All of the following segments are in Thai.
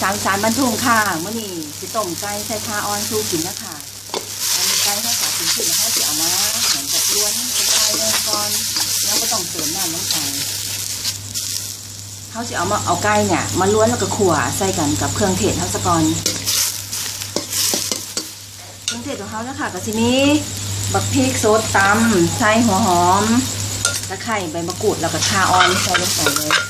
สาวสารบรรทุงค่ะเมื่อนี้สิต้มไก่ใส่ผ้าออนสู้กินนะคะอันนี้ไก่เขาสาถึงขึ้นแล้วเขาจะเอามาเหมือนแบบล้วนเป็นไก่เลยก่อนแล้วก็ต้องเติมน้ำน้ำใสเขาจะเอามาเอาไก่เนี่ยมาล้วนแล้วก็ขั่วใส่กันกับเครื่องเทศเขาสะกอนเครื่องเทศของเขานะคะก็จะมีบักพริกโซดตำใส่หัวหอมตะไคร้ใบมะกรูดแล้วก็ชาออนใส่ลงไปเลย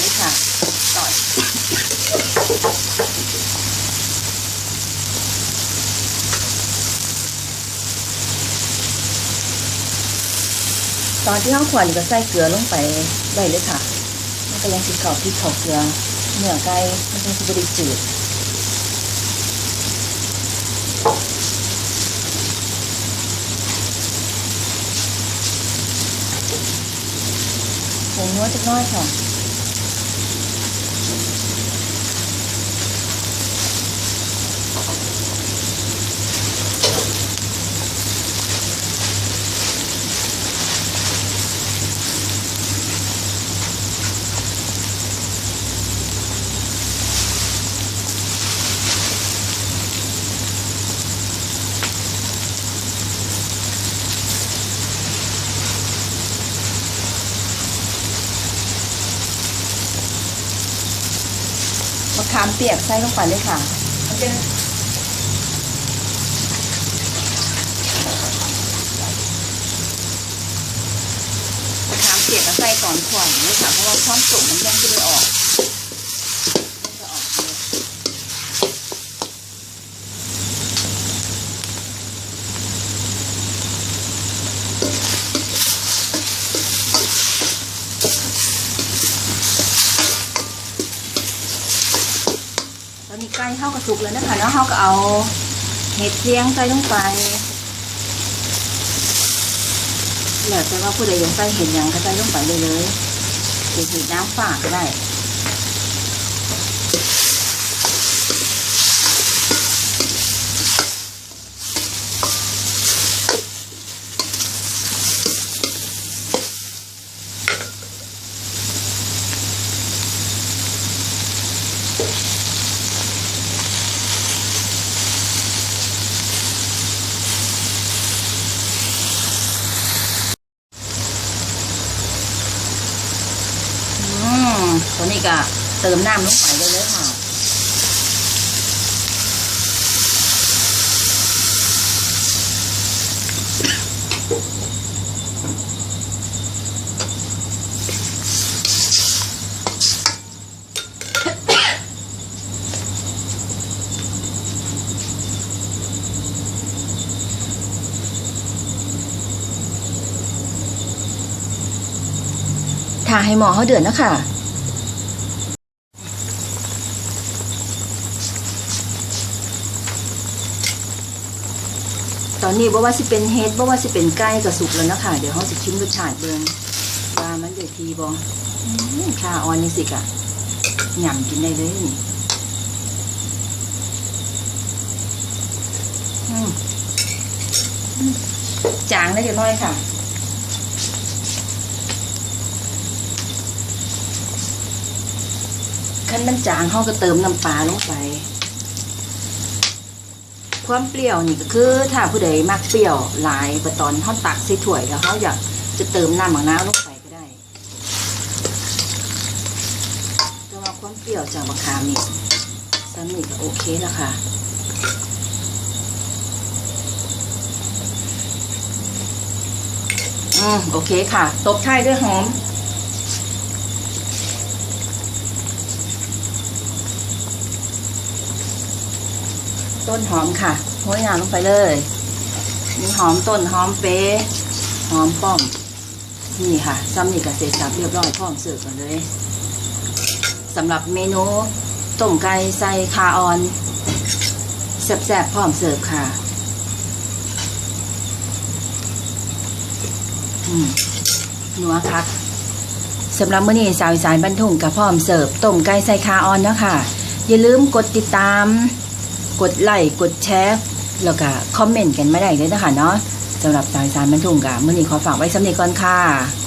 เลยค่ะต่อยตอนที่ข้าวขวัญก็ใส่เกลือลงไปได้เลยค่ะมันก็ยังสิเขาพริกเขาเกลือเนื้อไก่มันยังสิบริจืดผงนัวจักหน้อยค่ะ ปียกใส่ลงไปเลยค่ะมันเป็นมะขามเปียกก็ใส่ก่อนขวัญเลยค่ะเพราะว่าความสุกมันยังจะไม่ออกมันจะออกเลยตอนนี้ ไก่เข้ากระสุกเลยนะคะเนาะเขาก็เอาเห็ดเสียงใส่ลงไปแล้วแต่ว่าผู้ใดยังใส่เห็ดยังก็ใส่ลงไปเลยเลยเห็ดน้ำฝากก็ได้ อืม ตัวนี้ก็เติมน้ำลงไปเลยเลยค่ะถ้าให้หมอเขาเดือดนะคะ ตอนนี้บ่ว่าสิเป็นเฮ็ดบ่ว่าสิเป็นไก่ก็สุกแล้วนะคะเดี๋ยวเขาสิชิมรสชาติเบิ่งว่ามันเดือดทีบอื้อค่ะออนนี่สิกะหย่ำกินได้เลยนี่จางได้เรียบร้อยค่ะขั้นมันจางเขาก็เติมน้ำปลาลงไป ความเปรี้ยวนี่ก็คือถ้าผู้ใดมักเปรี้ยวหลายปตอนเขาตักใส่ถ้วยแล้วเขาอยากจะเติมน้ำมะนาวลงไปก็ได้แต่ว่าความเปรี้ยวจากมะขามนี่ซ้ำนี่ก็โอเคแล้วค่ะอืมโอเคค่ะ ตบท้ายด้วยหอม ต้นหอมค่ะโห้ยงาลงไปเลย มีหอมต้นหอมเป๊ะหอมป้อม นี่ค่ะซ้ำนี่กับเสร็จสับเรียบร้อยพร้อมเสิร์ฟกันเลยสำหรับเมนูต้มไก่ใส่คาออนแซ่บๆพร้อมเสิร์ฟค่ะอืมนัวคักสำหรับมื้อนี้สาวอีสานบันทุงกับพร้อมเสิร์ฟต้มไก่ใส่คาออนเนาะค่ะ อย่าลืมกดติดตาม กดไลค์กดแชร์แล้วก็คอมเมนต์กันมาได้เลยนะคะเนาะสำหรับสายสารบรรทุงกะมื่อนี้ขอฝากไว้สำเนีก่อนค่ะ